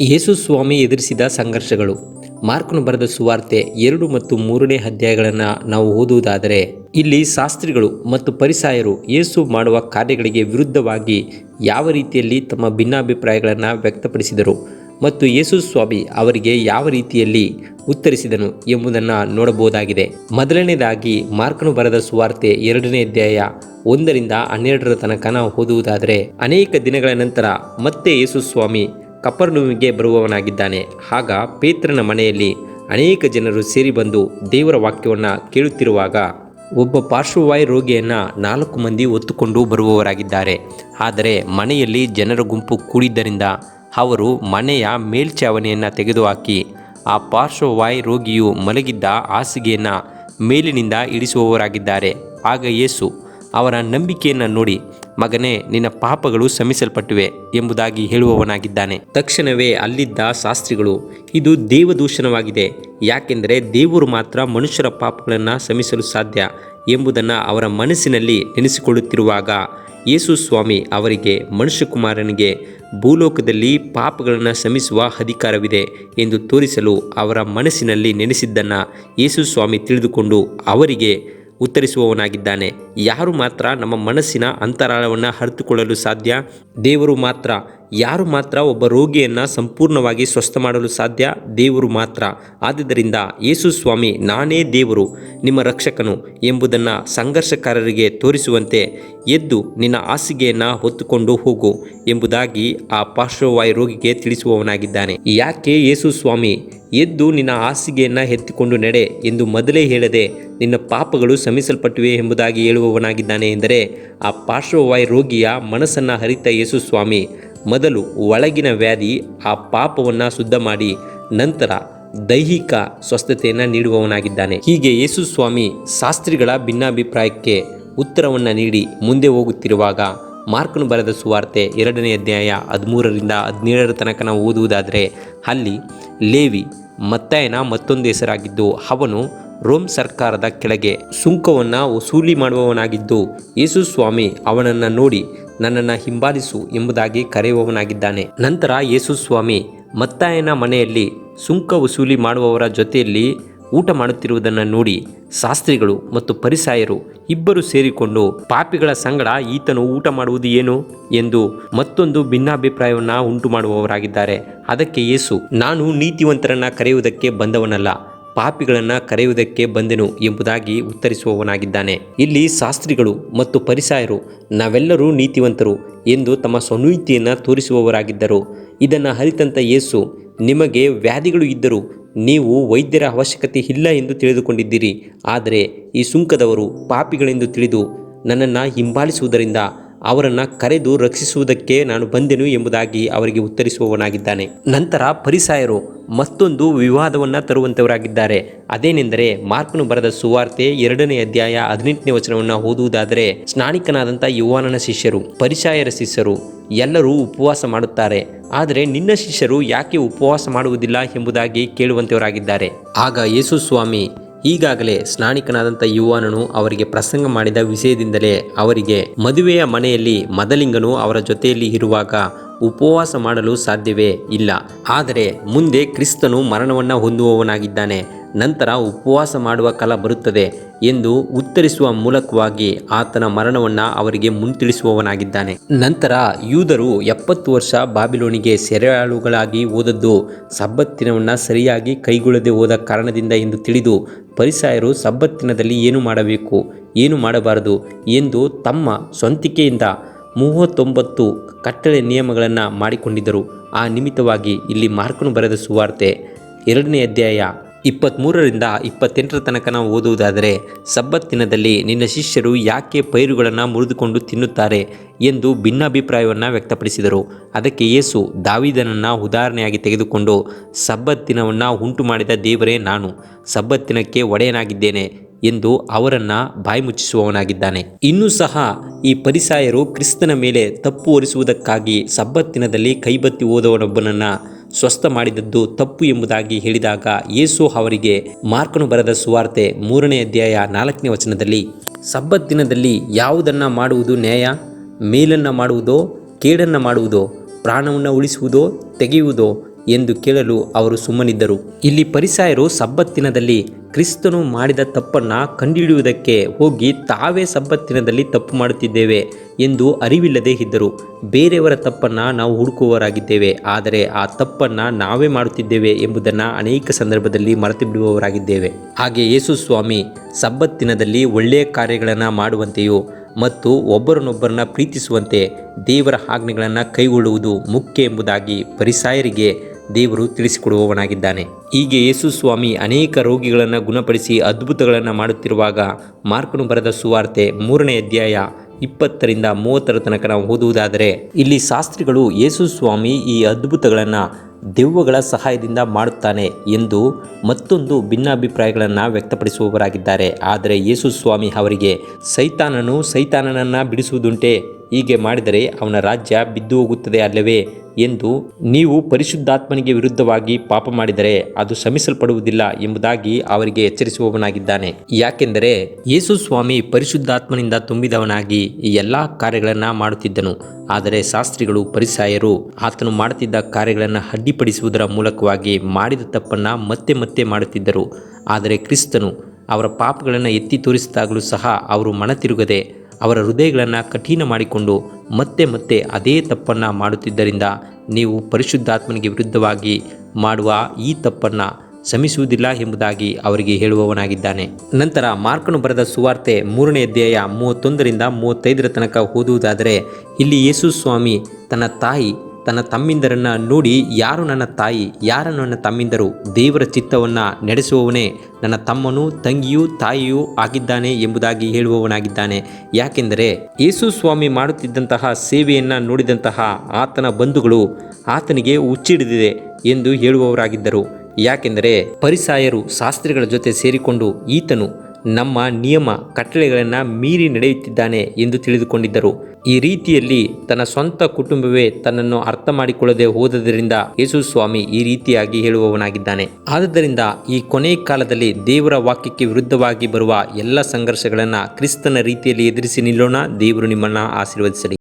ಯೇಸು ಸ್ವಾಮಿ ಎದುರಿಸಿದ ಸಂಘರ್ಷಗಳು. ಮಾರ್ಕನು ಬರೆದ ಸುವಾರ್ತೆ ಎರಡು ಮತ್ತು ಮೂರನೇ ಅಧ್ಯಾಯಗಳನ್ನು ನಾವು ಓದುವುದಾದರೆ, ಇಲ್ಲಿ ಶಾಸ್ತ್ರಿಗಳು ಮತ್ತು ಪರಿಸಾಯರು ಯೇಸು ಮಾಡುವ ಕಾರ್ಯಗಳಿಗೆ ವಿರುದ್ಧವಾಗಿ ಯಾವ ರೀತಿಯಲ್ಲಿ ತಮ್ಮ ಭಿನ್ನಾಭಿಪ್ರಾಯಗಳನ್ನು ವ್ಯಕ್ತಪಡಿಸಿದರು ಮತ್ತು ಯೇಸು ಸ್ವಾಮಿ ಅವರಿಗೆ ಯಾವ ರೀತಿಯಲ್ಲಿ ಉತ್ತರಿಸಿದನು ಎಂಬುದನ್ನು ನೋಡಬಹುದಾಗಿದೆ. ಮೊದಲನೇದಾಗಿ, ಮಾರ್ಕನು ಬರೆದ ಸುವಾರ್ತೆ ಎರಡನೇ ಅಧ್ಯಾಯ ಒಂದರಿಂದ ಹನ್ನೆರಡರ ತನಕ ನಾವು ಓದುವುದಾದರೆ, ಅನೇಕ ದಿನಗಳ ನಂತರ ಮತ್ತೆ ಯೇಸು ಸ್ವಾಮಿ ಕಪರ್ನುವಿಗೆ ಬರುವವನಾಗಿದ್ದಾನೆ. ಆಗ ಪೇತ್ರನ ಮನೆಯಲ್ಲಿ ಅನೇಕ ಜನರು ಸೇರಿ ಬಂದು ದೇವರ ವಾಕ್ಯವನ್ನು ಕೇಳುತ್ತಿರುವಾಗ ಒಬ್ಬ ಪಾರ್ಶ್ವವಾಯು ರೋಗಿಯನ್ನು ನಾಲ್ಕು ಮಂದಿ ಒತ್ತುಕೊಂಡು ಬರುವವರಾಗಿದ್ದಾರೆ. ಆದರೆ ಮನೆಯಲ್ಲಿ ಜನರ ಗುಂಪು ಕೂಡಿದ್ದರಿಂದ ಅವರು ಮನೆಯ ಮೇಲ್ಛಾವಣಿಯನ್ನು ತೆಗೆದುಹಾಕಿ ಆ ಪಾರ್ಶ್ವವಾಯು ರೋಗಿಯು ಮಲಗಿದ್ದ ಹಾಸಿಗೆಯನ್ನು ಮೇಲಿನಿಂದ ಇಳಿಸುವವರಾಗಿದ್ದಾರೆ. ಆಗ ಯೇಸು ಅವರ ನಂಬಿಕೆಯನ್ನು ನೋಡಿ, ಮಗನೇ, ನಿನ್ನ ಪಾಪಗಳು ಶಮಿಸಲ್ಪಟ್ಟಿವೆ ಎಂಬುದಾಗಿ ಹೇಳುವವನಾಗಿದ್ದಾನೆ. ತಕ್ಷಣವೇ ಅಲ್ಲಿದ್ದ ಶಾಸ್ತ್ರಿಗಳು, ಇದು ದೇವದೂಷಣವಾಗಿದೆ, ಯಾಕೆಂದರೆ ದೇವರು ಮಾತ್ರ ಮನುಷ್ಯರ ಪಾಪಗಳನ್ನು ಶಮಿಸಲು ಸಾಧ್ಯ ಎಂಬುದನ್ನು ಅವರ ಮನಸ್ಸಿನಲ್ಲಿ ನೆನೆಸಿಕೊಳ್ಳುತ್ತಿರುವಾಗ ಯೇಸು ಸ್ವಾಮಿ ಅವರಿಗೆ, ಮನುಷ್ಯಕುಮಾರನಿಗೆ, ಭೂಲೋಕದಲ್ಲಿ ಪಾಪಗಳನ್ನು ಶಮಿಸುವ ಅಧಿಕಾರವಿದೆ ಎಂದು ತೋರಿಸಲು ಅವರ ಮನಸ್ಸಿನಲ್ಲಿ ನೆನೆಸಿದ್ದನ್ನು ಯೇಸು ಸ್ವಾಮಿ ತಿಳಿದುಕೊಂಡು ಅವರಿಗೆ ಉತ್ತರಿಸುವವನಾಗಿದ್ದಾನೆ. ಯಾರು ಮಾತ್ರ ನಮ್ಮ ಮನಸ್ಸಿನ ಅಂತರಾಳವನ್ನು ಅರಿತುಕೊಳ್ಳಲು ಸಾಧ್ಯ? ದೇವರು ಮಾತ್ರ. ಯಾರು ಮಾತ್ರ ಒಬ್ಬ ರೋಗಿಯನ್ನು ಸಂಪೂರ್ಣವಾಗಿ ಸ್ವಸ್ಥ ಮಾಡಲು ಸಾಧ್ಯ? ದೇವರು ಮಾತ್ರ. ಆದ್ದರಿಂದ ಯೇಸು ಸ್ವಾಮಿ, ನಾನೇ ದೇವರು. ನಿಮ್ಮ ರಕ್ಷಕನು ಎಂಬುದನ್ನು ಸಂಘರ್ಷಕಾರರಿಗೆ ತೋರಿಸುವಂತೆ ಎದ್ದು ನಿನ್ನ ಹಾಸಿಗೆಯನ್ನು ಹೊತ್ತುಕೊಂಡು ಹೋಗು ಎಂಬುದಾಗಿ ಆ ಪಾರ್ಶ್ವವಾಯು ರೋಗಿಗೆ ತಿಳಿಸುವವನಾಗಿದ್ದಾನೆ. ಯಾಕೆ ಯೇಸು ಸ್ವಾಮಿ, ಎದ್ದು ನಿನ್ನ ಹಾಸಿಗೆಯನ್ನು ಎತ್ತಿಕೊಂಡು ನಡೆ ಎಂದು ಮೊದಲೇ ಹೇಳದೆ ನಿನ್ನ ಪಾಪಗಳು ಶಮಿಸಲ್ಪಟ್ಟಿವೆ ಎಂಬುದಾಗಿ ಹೇಳುವವನಾಗಿದ್ದಾನೆ ಎಂದರೆ ಆ ಪಾರ್ಶ್ವವಾಯು ರೋಗಿಯ ಮನಸ್ಸನ್ನು ಹರಿತ ಯೇಸು ಸ್ವಾಮಿ, ಮೊದಲು ಒಳಗಿನ ವ್ಯಾಧಿ ಆ ಪಾಪವನ್ನು ಶುದ್ಧ ಮಾಡಿ ನಂತರ ದೈಹಿಕ ಸ್ವಸ್ಥತೆಯನ್ನು ನೀಡುವವನಾಗಿದ್ದಾನೆ. ಹೀಗೆ ಯೇಸು ಸ್ವಾಮಿ ಶಾಸ್ತ್ರಿಗಳ ಭಿನ್ನಾಭಿಪ್ರಾಯಕ್ಕೆ ಉತ್ತರವನ್ನು ನೀಡಿ ಮುಂದೆ ಹೋಗುತ್ತಿರುವಾಗ ಮಾರ್ಕನು ಬರೆದ ಸುವಾರ್ತೆ ಎರಡನೇ ಅಧ್ಯಾಯ ಹದಿಮೂರರಿಂದ ಹದಿನೇಳರ ತನಕ ನಾವು ಓದುವುದಾದರೆ, ಅಲ್ಲಿ ಲೇವಿ ಮತ್ತಾಯನ ಮತ್ತೊಂದು ಹೆಸರಾಗಿದ್ದು, ಅವನು ರೋಮ್ ಸರ್ಕಾರದ ಕೆಳಗೆ ಸುಂಕವನ್ನು ವಸೂಲಿ ಮಾಡುವವನಾಗಿದ್ದು, ಯೇಸು ಸ್ವಾಮಿ ಅವನನ್ನು ನೋಡಿ ನನ್ನನ್ನು ಹಿಂಬಾಲಿಸು ಎಂಬುದಾಗಿ ಕರೆಯುವವನಾಗಿದ್ದಾನೆ. ನಂತರ ಯೇಸು ಸ್ವಾಮಿ ಮತ್ತಾಯನ ಮನೆಯಲ್ಲಿ ಸುಂಕ ವಸೂಲಿ ಮಾಡುವವರ ಜೊತೆಯಲ್ಲಿ ಊಟ ಮಾಡುತ್ತಿರುವುದನ್ನು ನೋಡಿ ಶಾಸ್ತ್ರಿಗಳು ಮತ್ತು ಪರಿಸಾಯರು ಇಬ್ಬರು ಸೇರಿಕೊಂಡು, ಪಾಪಿಗಳ ಸಂಗಡ ಈತನು ಊಟ ಮಾಡುವುದು ಏನು? ಎಂದು ಮತ್ತೊಂದು ಭಿನ್ನಾಭಿಪ್ರಾಯವನ್ನು ಉಂಟು ಮಾಡುವವರಾಗಿದ್ದಾರೆ ಅದಕ್ಕೆ ಯೇಸು, ನಾನು ನೀತಿವಂತರನ್ನ ಕರೆಯುವುದಕ್ಕೆ ಬಂದವನಲ್ಲ, ಪಾಪಿಗಳನ್ನು ಕರೆಯುವುದಕ್ಕೆ ಬಂದೆನು ಎಂಬುದಾಗಿ ಉತ್ತರಿಸುವವನಾಗಿದ್ದಾನೆ. ಇಲ್ಲಿ ಶಾಸ್ತ್ರಿಗಳು ಮತ್ತು ಪರಿಸಾಯರು, ನಾವೆಲ್ಲರೂ ನೀತಿವಂತರು ಎಂದು ತಮ್ಮ ಸ್ವನೀತಿಯನ್ನು ತೋರಿಸುವವರಾಗಿದ್ದರು. ಇದನ್ನು ಹರಿತಂತ ಯೇಸು ನಿಮಗೆ ವ್ಯಾಧಿಗಳು ಇದ್ದರೂ ನೀವು ವೈದ್ಯರ ಅವಶ್ಯಕತೆ ಇಲ್ಲ ಎಂದು ತಿಳಿದುಕೊಂಡಿದ್ದೀರಿ. ಆದರೆ ಈ ಸುಂಕದವರು ಪಾಪಿಗಳೆಂದು ತಿಳಿದು ನನ್ನನ್ನು ಹಿಂಬಾಲಿಸುವುದರಿಂದ ಅವರನ್ನು ಕರೆದು ರಕ್ಷಿಸುವುದಕ್ಕೆ ನಾನು ಬಂದೆನು ಎಂಬುದಾಗಿ ಅವರಿಗೆ ಉತ್ತರಿಸುವವನಾಗಿದ್ದಾನೆ. ನಂತರ ಪರಿಸಾಯರು ಮತ್ತೊಂದು ವಿವಾದವನ್ನು ತರುವಂತವರಾಗಿದ್ದಾರೆ. ಅದೇನೆಂದರೆ ಮಾರ್ಕನು ಬರೆದ ಸುವಾರ್ತೆ ಎರಡನೇ ಅಧ್ಯಾಯ ಹದಿನೆಂಟನೇ ವಚನವನ್ನು ಓದುವುದಾದರೆ ಸ್ನಾನಿಕನಾದಂಥ ಯುವಾನನ ಶಿಷ್ಯರು ಪರಿಸಾಯರ ಶಿಷ್ಯರು ಎಲ್ಲರೂ ಉಪವಾಸ ಮಾಡುತ್ತಾರೆ. ಆದರೆ ನಿನ್ನ ಶಿಷ್ಯರು ಯಾಕೆ ಉಪವಾಸ ಮಾಡುವುದಿಲ್ಲ ಎಂಬುದಾಗಿ ಕೇಳುವಂತೆಯವರಾಗಿದ್ದಾರೆ ಆಗ ಯೇಸು ಸ್ವಾಮಿ ಈಗಾಗಲೇ ಸ್ನಾನಿಕನಾದಂಥ ಯುವನನು ಅವರಿಗೆ ಪ್ರಸಂಗ ಮಾಡಿದ ವಿಷಯದಿಂದಲೇ ಅವರಿಗೆ ಮದುವೆಯ ಮನೆಯಲ್ಲಿ ಮದಲಿಂಗನು ಅವರ ಜೊತೆಯಲ್ಲಿ ಇರುವಾಗ ಉಪವಾಸ ಮಾಡಲು ಸಾಧ್ಯವೇ ಇಲ್ಲ. ಆದರೆ ಮುಂದೆ ಕ್ರಿಸ್ತನು ಮರಣವನ್ನು ಹೊಂದುವವನಾಗಿದ್ದಾನೆ. ನಂತರ ಉಪವಾಸ ಮಾಡುವ ಕಾಲ ಬರುತ್ತದೆ. ಎಂದು ಉತ್ತರಿಸುವ ಮೂಲಕವಾಗಿ ಆತನ ಮರಣವನ್ನು ಅವರಿಗೆ ಮುಂತಿಳಿಸುವವನಾಗಿದ್ದಾನೆ. ನಂತರ ಯೂದರು ಎಪ್ಪತ್ತು ವರ್ಷ ಬಾಬಿಲೋನಿಗೆ ಸೆರೆಯಾಳುಗಳಾಗಿ ಓದದ್ದು ಸಬ್ಬತ್ತಿನವನ್ನು ಸರಿಯಾಗಿ ಕೈಗೊಳ್ಳದೆ ಹೋದ ಕಾರಣದಿಂದ ಎಂದು ತಿಳಿದು, ಪರಿಸಾಯರು ಸಬ್ಬತ್ತಿನದಲ್ಲಿ ಏನು ಮಾಡಬೇಕು, ಏನು ಮಾಡಬಾರದು ಎಂದು ತಮ್ಮ ಸ್ವಂತಿಕೆಯಿಂದ ಮೂವತ್ತೊಂಬತ್ತು ಕಟ್ಟಳೆ ನಿಯಮಗಳನ್ನು ಮಾಡಿಕೊಂಡಿದ್ದರು. ಆ ನಿಮಿತ್ತವಾಗಿ ಇಲ್ಲಿ ಮಾರ್ಕನು ಬರೆದ ಸುವಾರ್ತೆ, ಎರಡನೇ ಅಧ್ಯಾಯ ಇಪ್ಪತ್ತ್ಮೂರರಿಂದ ಇಪ್ಪತ್ತೆಂಟರ ತನಕ ನಾವು ಓದುವುದಾದರೆ ಸಬ್ಬತ್ತಿನದಲ್ಲಿ ನಿನ್ನ ಶಿಷ್ಯರು ಯಾಕೆ ಪೈರುಗಳನ್ನು ಮುರಿದುಕೊಂಡು ತಿನ್ನುತ್ತಾರೆ ಎಂದು ಭಿನ್ನಾಭಿಪ್ರಾಯವನ್ನು ವ್ಯಕ್ತಪಡಿಸಿದರು. ಅದಕ್ಕೆ ಯೇಸು ದಾವಿದನನ್ನು ಉದಾಹರಣೆಯಾಗಿ ತೆಗೆದುಕೊಂಡು ಸಬ್ಬತ್ತಿನವನ್ನು ಉಂಟು ಮಾಡಿದ ದೇವರೇ ನಾನು ಸಬ್ಬತ್ತಿನಕ್ಕೆ ಒಡೆಯನಾಗಿದ್ದೇನೆ ಎಂದು ಅವರನ್ನು ಬಾಯಿ ಮುಚ್ಚಿಸುವವನಾಗಿದ್ದಾನೆ ಇನ್ನೂ ಸಹ ಈ ಪರಿಸಾಯರು ಕ್ರಿಸ್ತನ ಮೇಲೆ ತಪ್ಪು ಹೊರಿಸುವುದಕ್ಕಾಗಿ ಸಬ್ಬತ್ತಿನದಲ್ಲಿ ಕೈಬತ್ತಿ ಹೋದವನೊಬ್ಬನನ್ನು ಸ್ವಸ್ಥ ಮಾಡಿದದ್ದು ತಪ್ಪು ಎಂಬುದಾಗಿ ಹೇಳಿದಾಗ ಯೇಸು ಅವರಿಗೆ ಮಾರ್ಕನು ಬರೆದ ಸುವಾರ್ತೆ ಮೂರನೇ ಅಧ್ಯಾಯ ನಾಲ್ಕನೇ ವಚನದಲ್ಲಿ, ಸಬ್ಬತ್ ದಿನದಲ್ಲಿ ಯಾವುದನ್ನು ಮಾಡುವುದು ನ್ಯಾಯ? ಮೇಲನ್ನು ಮಾಡುವುದೋ, ಕೇಡನ್ನು ಮಾಡುವುದೋ, ಪ್ರಾಣವನ್ನು ಉಳಿಸುವುದೋ, ತೆಗೆಯುವುದೋ? ಎಂದು ಕೇಳಲು ಅವರು ಸುಮ್ಮನಿದ್ದರು. ಇಲ್ಲಿ ಪರಿಸಾಯರು ಸಬ್ಬತ್ತಿನದಲ್ಲಿ ಕ್ರಿಸ್ತನು ಮಾಡಿದ ತಪ್ಪನ್ನು ಕಂಡುಹಿಡಿಯುವುದಕ್ಕೆ ಹೋಗಿ ತಾವೇ ಸಬ್ಬತ್ತಿನದಲ್ಲಿ ತಪ್ಪು ಮಾಡುತ್ತಿದ್ದೇವೆ. ಎಂದು ಅರಿವಿಲ್ಲದೆ ಇದ್ದರು. ಬೇರೆಯವರ ತಪ್ಪನ್ನು ನಾವು ಹುಡುಕುವವರಾಗಿದ್ದೇವೆ, ಆದರೆ ಆ ತಪ್ಪನ್ನು ನಾವೇ ಮಾಡುತ್ತಿದ್ದೇವೆ ಎಂಬುದನ್ನು ಅನೇಕ ಸಂದರ್ಭದಲ್ಲಿ ಮರೆತು ಬಿಡುವವರಾಗಿದ್ದೇವೆ ಹಾಗೆ ಯೇಸು ಸ್ವಾಮಿ ಸಬ್ಬತ್ತಿನದಲ್ಲಿ ಒಳ್ಳೆಯ ಕಾರ್ಯಗಳನ್ನು ಮಾಡುವಂತೆಯೂ ಮತ್ತು ಒಬ್ಬರನ್ನೊಬ್ಬರನ್ನ ಪ್ರೀತಿಸುವಂತೆ ದೇವರ ಆಜ್ಞೆಗಳನ್ನು ಕೈಗೊಳ್ಳುವುದು ಮುಖ್ಯ ಎಂಬುದಾಗಿ ಪರಿಸಾಯರಿಗೆ ದೇವರು ತಿಳಿಸಿಕೊಡುವವನಾಗಿದ್ದಾನೆ. ಹೀಗೆ ಯೇಸು ಸ್ವಾಮಿ ಅನೇಕ ರೋಗಿಗಳನ್ನು ಗುಣಪಡಿಸಿ ಅದ್ಭುತಗಳನ್ನು ಮಾಡುತ್ತಿರುವಾಗ ಮಾರ್ಕನು ಬರೆದ ಸುವಾರ್ತೆ ಮೂರನೇ ಅಧ್ಯಾಯ ಇಪ್ಪತ್ತರಿಂದ ಮೂವತ್ತರ ತನಕ ನಾವು ಓದುವುದಾದರೆ, ಇಲ್ಲಿ ಶಾಸ್ತ್ರಿಗಳು ಯೇಸು ಸ್ವಾಮಿ ಈ ಅದ್ಭುತಗಳನ್ನು ದೆವ್ವಗಳ ಸಹಾಯದಿಂದ ಮಾಡುತ್ತಾನೆ ಎಂದು ಮತ್ತೊಂದು ಭಿನ್ನಾಭಿಪ್ರಾಯಗಳನ್ನು ವ್ಯಕ್ತಪಡಿಸುವವರಾಗಿದ್ದಾರೆ. ಆದರೆ ಯೇಸು ಸ್ವಾಮಿ ಅವರಿಗೆ, ಸೈತಾನನು ಸೈತಾನನನ್ನು ಬಿಡಿಸುವುದುಂಟೆ, ಹೀಗೆ ಮಾಡಿದರೆ ಅವನ ರಾಜ್ಯ ಬಿದ್ದು ಹೋಗುತ್ತದೆ ಅಲ್ಲವೇ? ಎಂದು ನೀವು ಪರಿಶುದ್ಧಾತ್ಮನಿಗೆ ವಿರುದ್ಧವಾಗಿ ಪಾಪ ಮಾಡಿದರೆ ಅದು ಶ್ರಮಿಸಲ್ಪಡುವುದಿಲ್ಲ ಎಂಬುದಾಗಿ ಅವರಿಗೆ ಎಚ್ಚರಿಸುವವನಾಗಿದ್ದಾನೆ. ಯಾಕೆಂದರೆ ಯೇಸು ಸ್ವಾಮಿ ಪರಿಶುದ್ಧಾತ್ಮನಿಂದ ತುಂಬಿದವನಾಗಿ ಈ ಎಲ್ಲ ಕಾರ್ಯಗಳನ್ನು ಮಾಡುತ್ತಿದ್ದನು. ಆದರೆ ಶಾಸ್ತ್ರಿಗಳು, ಪರಿಸಾಯರು ಆತನು ಮಾಡುತ್ತಿದ್ದ ಕಾರ್ಯಗಳನ್ನು ಅಡ್ಡಿಪಡಿಸುವುದರ ಮೂಲಕವಾಗಿ ಮಾಡಿದ ತಪ್ಪನ್ನು ಮತ್ತೆ ಮತ್ತೆ ಮಾಡುತ್ತಿದ್ದರು. ಆದರೆ ಕ್ರಿಸ್ತನು ಅವರ ಪಾಪಗಳನ್ನು ಎತ್ತಿ ತೋರಿಸಿದಾಗಲೂ ಸಹ ಅವರು ಮನತಿರುಗದೆ ಅವರ ಹೃದಯಗಳನ್ನು ಕಠಿಣ ಮಾಡಿಕೊಂಡು ಮತ್ತೆ ಮತ್ತೆ ಅದೇ ತಪ್ಪನ್ನು ಮಾಡುತ್ತಿದ್ದರಿಂದ ನೀವು ಪರಿಶುದ್ಧಾತ್ಮನಿಗೆ ವಿರುದ್ಧವಾಗಿ ಮಾಡುವ ಈ ತಪ್ಪನ್ನು ಶ್ರಮಿಸುವುದಿಲ್ಲ ಎಂಬುದಾಗಿ ಅವರಿಗೆ ಹೇಳುವವನಾಗಿದ್ದಾನೆ. ನಂತರ ಮಾರ್ಕನು ಬರೆದ ಸುವಾರ್ತೆ ಮೂರನೇ ಅಧ್ಯಾಯ ಮೂವತ್ತೊಂದರಿಂದ ಮೂವತ್ತೈದರ ತನಕ ಓದುವುದಾದರೆ, ಇಲ್ಲಿ ಯೇಸು ಸ್ವಾಮಿ ತನ್ನ ತಾಯಿ ತನ್ನ ತಮ್ಮಿಂದರನ್ನು ನೋಡಿ ಯಾರು ನನ್ನ ತಾಯಿ, ಯಾರು ನನ್ನ ತಮ್ಮಿಂದರು, ದೇವರ ಚಿತ್ತವನ್ನು ನಡೆಸುವವನೇ, ನನ್ನ ತಮ್ಮನು ತಂಗಿಯೂ ತಾಯಿಯೂ ಆಗಿದ್ದಾನೆ ಎಂಬುದಾಗಿ ಹೇಳುವವನಾಗಿದ್ದಾನೆ. ಯಾಕೆಂದರೆ ಯೇಸು ಸ್ವಾಮಿ ಮಾಡುತ್ತಿದ್ದಂತಹ ಸೇವೆಯನ್ನು ನೋಡಿದಂತಹ ಆತನ ಬಂಧುಗಳು ಆತನಿಗೆ ಹುಚ್ಚಿಡಿದಿದೆ ಎಂದು ಹೇಳುವವರಾಗಿದ್ದರು. ಯಾಕೆಂದರೆ ಪರಿಸಾಯರು, ಶಾಸ್ತ್ರಿಗಳ ಜೊತೆ ಸೇರಿಕೊಂಡು ಈತನು ನಮ್ಮ ನಿಯಮ ಕಟ್ಟಳೆಗಳನ್ನು ಮೀರಿ ನಡೆಯುತ್ತಿದ್ದಾನೆ ಎಂದು ತಿಳಿದುಕೊಂಡಿದ್ದರು. ಈ ರೀತಿಯಲ್ಲಿ ತನ್ನ ಸ್ವಂತ ಕುಟುಂಬವೇ ತನ್ನನ್ನು ಅರ್ಥ ಮಾಡಿಕೊಳ್ಳದೆ ಹೋದದರಿಂದ ಯೇಸು ಸ್ವಾಮಿ ಈ ರೀತಿಯಾಗಿ ಹೇಳುವವನಾಗಿದ್ದಾನೆ. ಆದ್ದರಿಂದ ಈ ಕೊನೆ ಕಾಲದಲ್ಲಿ ದೇವರ ವಾಕ್ಯಕ್ಕೆ ವಿರುದ್ಧವಾಗಿ ಬರುವ ಎಲ್ಲ ಸಂಘರ್ಷಗಳನ್ನು ಕ್ರಿಸ್ತನ ರೀತಿಯಲ್ಲಿ ಎದುರಿಸಿ ನಿಲ್ಲೋಣ. ದೇವರು ನಿಮ್ಮನ್ನು ಆಶೀರ್ವದಿಸಲಿ.